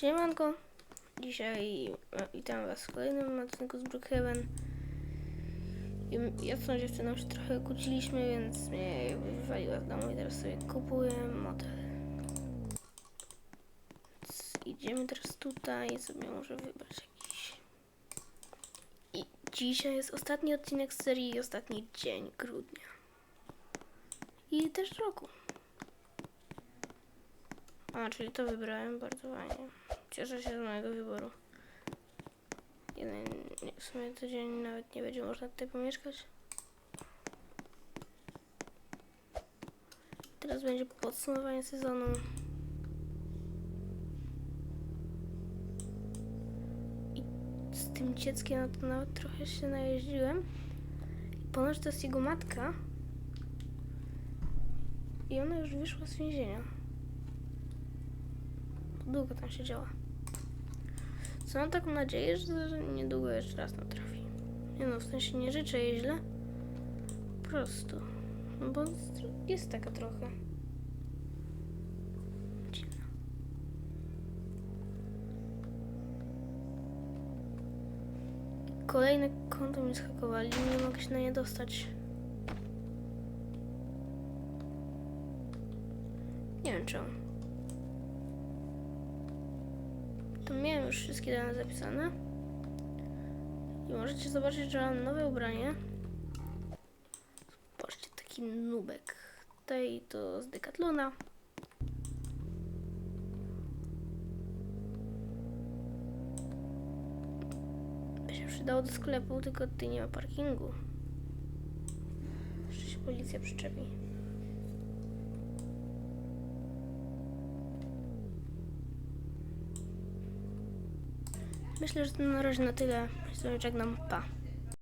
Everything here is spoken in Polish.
Siemanko, dzisiaj e, witam was w kolejnym odcinku z Brookhaven. Ja z tą dziewczyną się trochę kłóciliśmy, więc mnie wywaliła z domu i teraz sobie kupuję model. Więc idziemy teraz tutaj sobie muszę wybrać jakiś. I dzisiaj jest ostatni odcinek serii i ostatni dzień grudnia. I też roku. A, czyli to wybrałem, bardzo fajnie. Cieszę się z mojego wyboru. Jeden, nie, w sumie tydzień nawet nie będzie można tutaj pomieszkać. Teraz będzie podsumowanie sezonu. I z tym dzieckiem no to nawet trochę się najeździłem. I ponoć to jest jego matka. I ona już wyszła z więzienia. Długo tam siedziała. Co mam taką nadzieję, że niedługo jeszcze raz tam trafi. Nie no, w sensie nie życzę jej źle. Po prostu. No bo jest taka trochę. Kolejne konto mi schakowali, nie mogę się na nie dostać. Nie wiem czemu. To miałem już wszystkie dane zapisane. I możecie zobaczyć, że mam nowe ubranie. Zobaczcie, taki nubek. Tutaj to z Decathlona. By się przydało do sklepu, tylko tutaj nie ma parkingu. Jeszcze się policja przyczepi. Myślę, że to na razie na tyle. Żegnam. Pa.